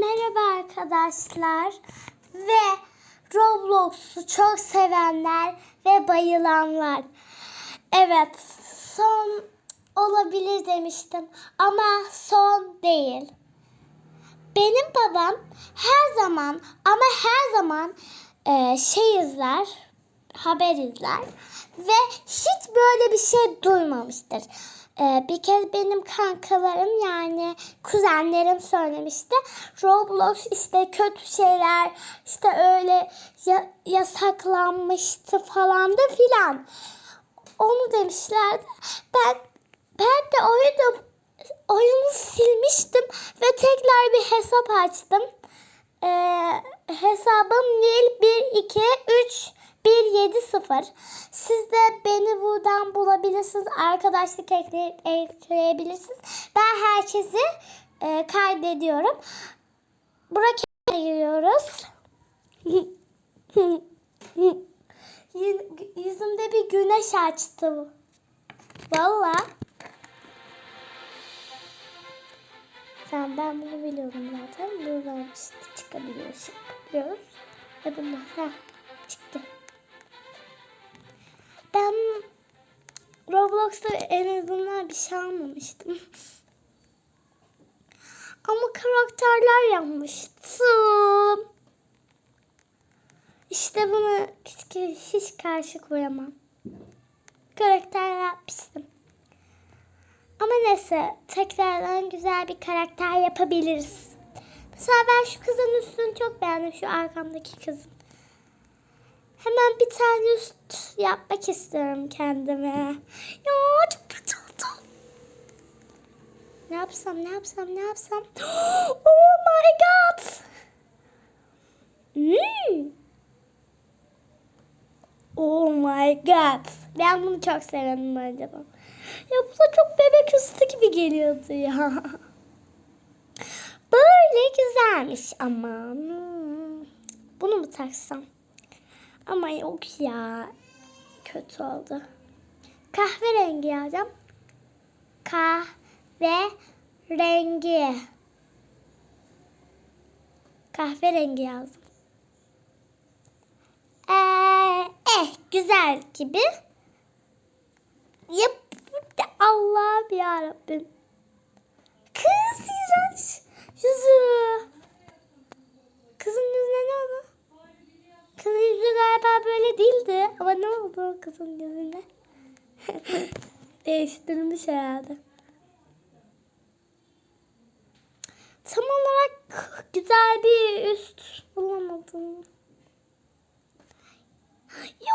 Merhaba arkadaşlar ve Roblox'u çok sevenler ve bayılanlar. Evet, son olabilir demiştim ama son değil. Benim babam her zaman ama her zaman e, şey izler, haber izler ve hiç böyle bir şey duymamıştır. E, bir kez benim kankalarım yani kuzenlerim söylemişti. Roblox işte kötü şeyler işte öyle ya- yasaklanmıştı falan da filan. Onu demişlerdi. Ben ben de oyunu oyunu silmiştim ve tekrar bir hesap açtım. Ee, hesabım Nil 1 2 3 1 7 0. Siz de beni buradan bulabilirsiniz. Arkadaşlık ekle, ekleyebilirsiniz. Ben herkesi e, kaydediyorum. Buraya giriyoruz. Yüz- Yüzümde bir güneş açtı. Valla. Tamam ben bunu biliyorum zaten. Buradan işte çıkabiliyoruz. Çıkabiliyoruz. Ve bunlar ha, çıktı. Ben Roblox'ta en azından bir şey almamıştım. Ama karakterler yapmıştım. İşte bunu hiç, hiç karşı koyamam. Karakter yapmıştım. Ama neyse tekrardan güzel bir karakter yapabiliriz. Mesela ben şu kızın üstünü çok beğendim. Şu arkamdaki kızın. Hemen bir tane üst yapmak istiyorum kendime. Ya çok kötü oldu. Ne yapsam ne yapsam ne yapsam. Oh my god. Hmm. Oh my god. Ben bunu çok severim acaba. Ya bu da çok bebek üstü gibi geliyordu ya. Böyle güzelmiş ama. Hmm. Bunu mu taksam? Ama yok ya. Kötü oldu. Kahverengi yazacağım. Kahve rengi. Kahverengi yazdım. Ee, eh güzel gibi. Yap. Allah'ım yarabbim. Kız iğrenç. Yüzü. Kızın yüzüne ne oldu? Kızın yüzü galiba böyle değildi. Ama ne oldu kızın yüzüne? Değiştirilmiş herhalde. Tam olarak güzel bir üst bulamadım. Ya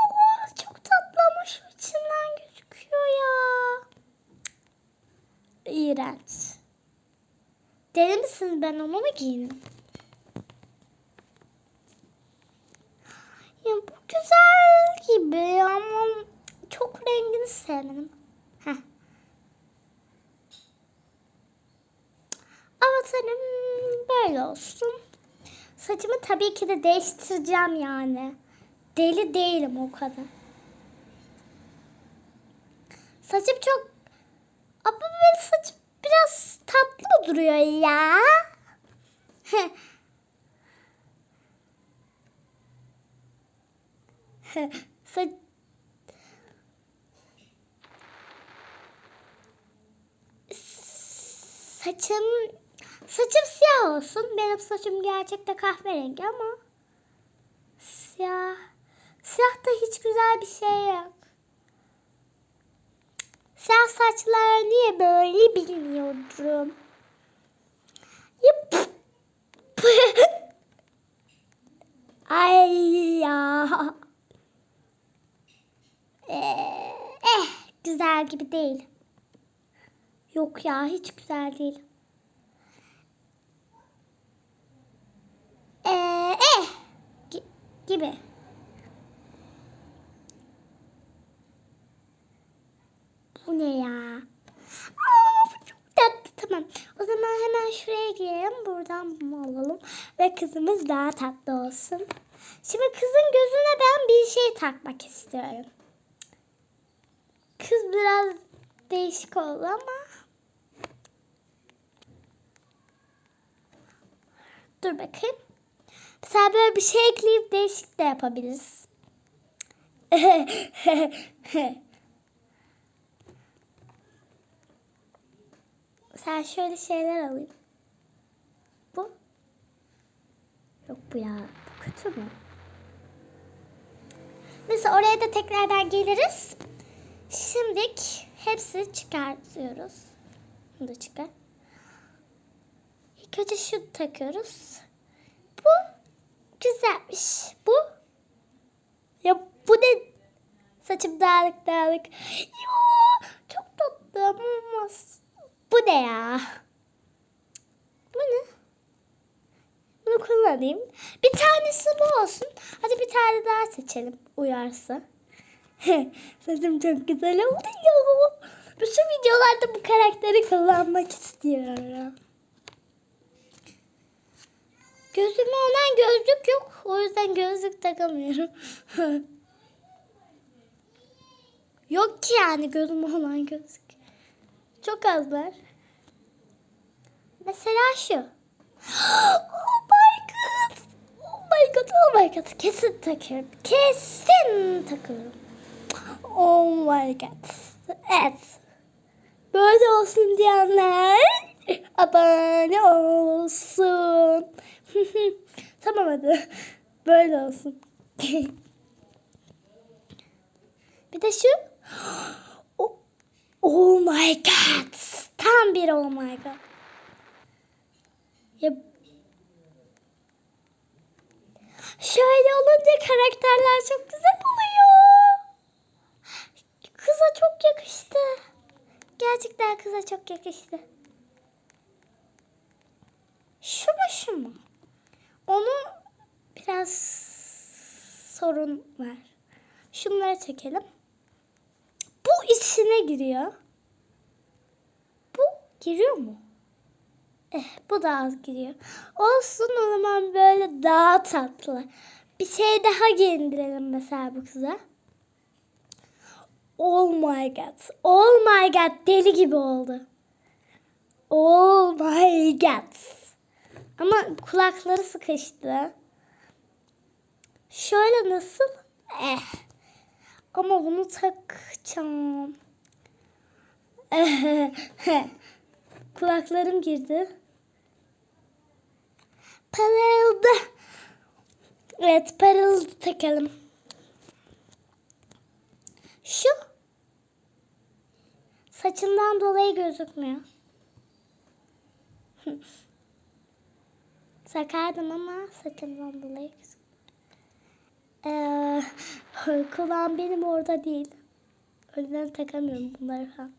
çok tatlı içinden gözüküyor ya. İğrenç. Deli misiniz ben onu mu giyinim? Ya bu güzel gibi ama çok rengini sevmedim. Heh. Avatarım böyle olsun. Saçımı tabii ki de değiştireceğim yani. Deli değilim o kadar. Saçım çok... Ama benim saçım biraz tatlı mı duruyor ya? Saç... Saçım... Saçım siyah olsun. Benim saçım gerçekte kahverengi ama... Siyah... Siyahta hiç güzel bir şey yok. Siyah saçlar niye böyle bilmiyorum. Yap. Ay ya. Ee, eh güzel gibi değil. Yok ya hiç güzel değil. Ee, eh gi- gibi. Bu ne ya? Aa, çok tatlı. Tamam. O zaman hemen şuraya girelim. Buradan bunu alalım. Ve kızımız daha tatlı olsun. Şimdi kızın gözüne ben bir şey takmak istiyorum. Kız biraz değişik oldu ama Dur bakayım. Mesela böyle bir şey ekleyip değişik de yapabiliriz. Sen şöyle şeyler alayım. Bu? Yok bu ya. Bu kötü mü? Mesela oraya da tekrardan geliriz. Şimdilik hepsi çıkartıyoruz. Bunu da çıkar. İlk önce şu takıyoruz. Bu güzelmiş. Bu ya bu ne? Saçım dağılık dağılık. Ya çok tatlı ama. Bu ne ya? Bu ne? Bunu kullanayım. Bir tanesi bu olsun. Hadi bir tane daha seçelim uyarsa. Saçım çok güzel oldu ya. Bütün videolarda bu karakteri kullanmak istiyorum. Gözüme olan gözlük yok. O yüzden gözlük takamıyorum. yok ki yani gözüme olan gözlük. Çok az var. Mesela şu. Oh my god. Oh my god. Oh my god. Kesin takıyorum. Kesin takıyorum. Oh my god. Evet. Böyle olsun diyenler abone olsun. tamam hadi. Böyle olsun. bir de şu. Oh, oh my god. Tam bir oh my god. Ya Şöyle olunca karakterler çok güzel oluyor. Kıza çok yakıştı. Gerçekten kıza çok yakıştı. Şu mu şu mu? Onu biraz sorun var. Şunları çekelim. Bu içine giriyor. Bu giriyor mu? Eh, bu da az giriyor. Olsun o zaman böyle daha tatlı. Bir şey daha giyindirelim mesela bu kıza. Oh my god. Oh my god. Deli gibi oldu. Oh my god. Ama kulakları sıkıştı. Şöyle nasıl? Eh. Ama bunu takacağım. Kulaklarım girdi. Parıldı. Evet parıldı takalım. Şu. Saçından dolayı gözükmüyor. Sakardım ama saçımdan dolayı gözükmüyor. Ee, kulağım benim orada değil. O yüzden takamıyorum bunları falan.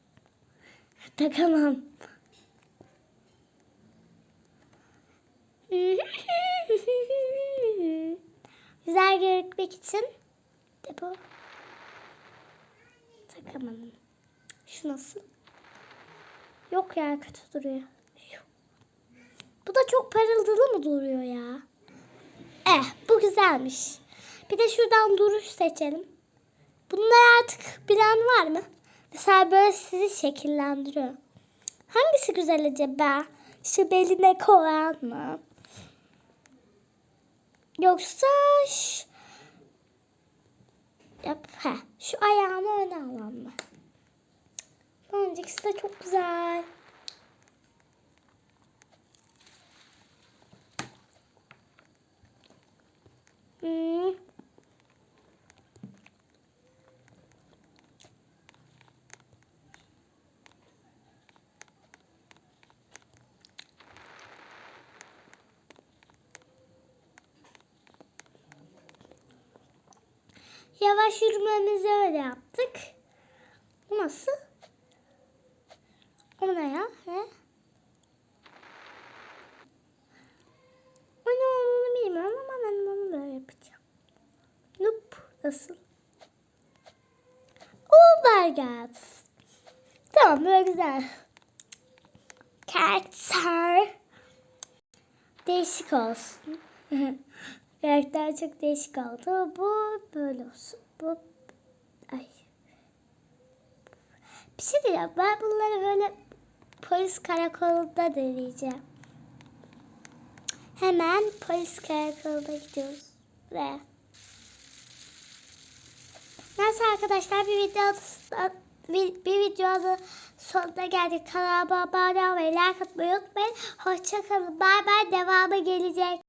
Takamam. Güzel görünmek için de bu. Takamadım. Şu nasıl? Yok ya kötü duruyor. Bu da çok parıldılı mı duruyor ya? Eh bu güzelmiş. Bir de şuradan duruş seçelim. Bunlar artık bilen var mı? Mesela böyle sizi şekillendiriyor. Hangisi güzel acaba? Şu beline koyan mı? Yoksa şu... Yap, he, şu ayağını öne alan mı? Bence ikisi de çok güzel. Hmm. Yavaş yürümemizi öyle yaptık. Nasıl? O ne ya? He? O ne olduğunu bilmiyorum ama ben onu böyle yapacağım. Nope. Nasıl? Oh my god. Tamam böyle güzel. Karakter. Değişik olsun. Karakter çok değişik oldu. Bu böyle olsun. Bu ay. Bir şey diyeceğim. Ben bunları böyle polis karakolunda deneyeceğim. Hemen polis karakoluna gidiyoruz. Ve Neyse arkadaşlar bir video bir, bir videonun sonuna geldik. Kanalıma abone olmayı, like atmayı unutmayın. Hoşçakalın. Bay bay. Devamı gelecek.